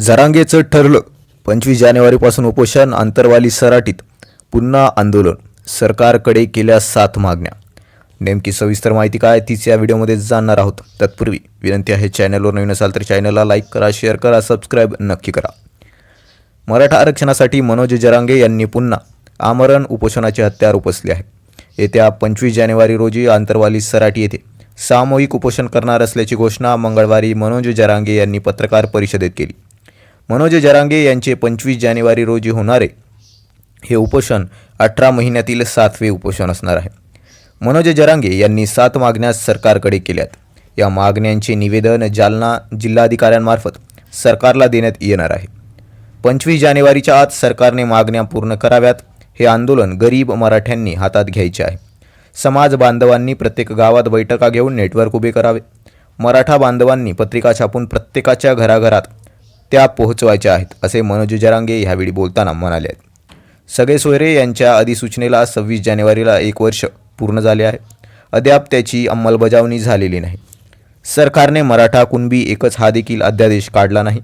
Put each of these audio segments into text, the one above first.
जरांगेचं ठरलं. पंचवीस जानेवारीपासून उपोषण आंतरवाली सराटीत. पुन्हा आंदोलन. सरकारकडे केल्या सात मागण्या. नेमकी सविस्तर माहिती काय तीच या व्हिडिओमध्ये जाणणार आहोत. तत्पूर्वी विनंती आहे चॅनलवर नवीन असाल तर चॅनलला लाईक करा शेअर करा सबस्क्राईब नक्की करा. मराठा आरक्षणासाठी मनोज जरांगे यांनी पुन्हा आमरण उपोषणाचे हत्यार उपसले आहे. येत्या पंचवीस जानेवारी रोजी आंतरवाली सराटी येथे सामूहिक उपोषण करणार असल्याची घोषणा मंगळवारी मनोज जरांगे यांनी पत्रकार परिषदेत केली. मनोज जरांगे यांचे पंचवीस जानेवारी रोजी होणारे हे उपोषण अठरा महिन्यातील सातवे उपोषण असणार आहे. मनोज जरांगे यांनी सात मागण्या सरकारकडे केल्यात. या मागण्यांचे निवेदन जालना जिल्हाधिकाऱ्यांमार्फत सरकारला देण्यात येणार आहे. पंचवीस जानेवारीच्या आत सरकारने मागण्या पूर्ण कराव्यात. हे आंदोलन गरीब मराठ्यांनी हातात घ्यायचे आहे. समाज बांधवांनी प्रत्येक गावात बैठका घेऊन नेटवर्क उभे करावे. मराठा बांधवांनी पत्रिका छापून प्रत्येकाच्या घराघरात त्या पोहोचवायच्या आहेत असे मनोज जरांगे ह्यावेळी बोलताना म्हणाले आहेत. सगळे सोयरे यांच्या अधिसूचनेला सव्वीस जानेवारीला एक वर्ष पूर्ण झाले आहे. अद्याप त्याची अंमलबजावणी झालेली नाही. सरकारने मराठा कुणबी एकच हा देखील अध्यादेश काढला नाही.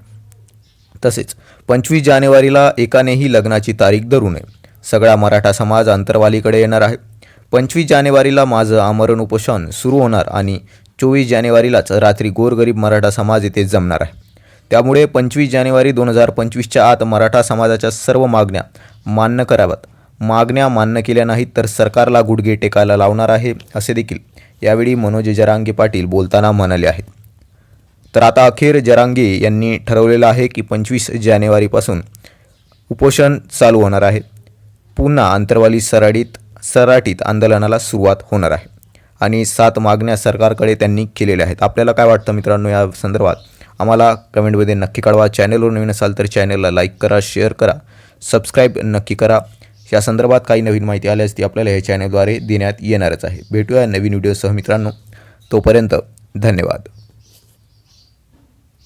तसेच पंचवीस जानेवारीला एकानेही लग्नाची तारीख धरू नये. सगळा मराठा समाज अंतरवालीकडे येणार आहे. पंचवीस जानेवारीला माझं आमरण उपोषण सुरू होणार आणि चोवीस जानेवारीलाच रात्री गोरगरीब मराठा समाज येथे जमणार आहे. त्यामुळे पंचवीस जानेवारी दोन हजार पंचवीसच्या आत मराठा समाजाच्या सर्व मागण्या मान्य कराव्यात. मागण्या मान्य केल्या नाहीत तर सरकारला गुडघे टेकायला लावणार आहे असे देखील यावेळी मनोज जरांगे पाटील बोलताना म्हणाले आहेत. तर आता अखेर जरांगे यांनी ठरवलेलं आहे की पंचवीस जानेवारीपासून उपोषण चालू होणार आहे. पुन्हा आंतरवाली सराडीत सराटीत आंदोलनाला सुरुवात होणार आहे. आणि सात मागण्या सरकारकडे त्यांनी केलेल्या आहेत. आपल्याला काय वाटतं मित्रांनो या संदर्भात? आम्हाला कमेंटमध्ये नक्की कळवा. चॅनलवर नवीन असाल तर चॅनलला लाईक करा शेअर करा सबस्क्राईब नक्की करा. या संदर्भात काही नवीन माहिती आल्यास ती आपल्याला या चॅनलद्वारे देण्यात येणारच आहे. भेटूया नवीन व्हिडिओसह मित्रांनो. तोपर्यंत धन्यवाद.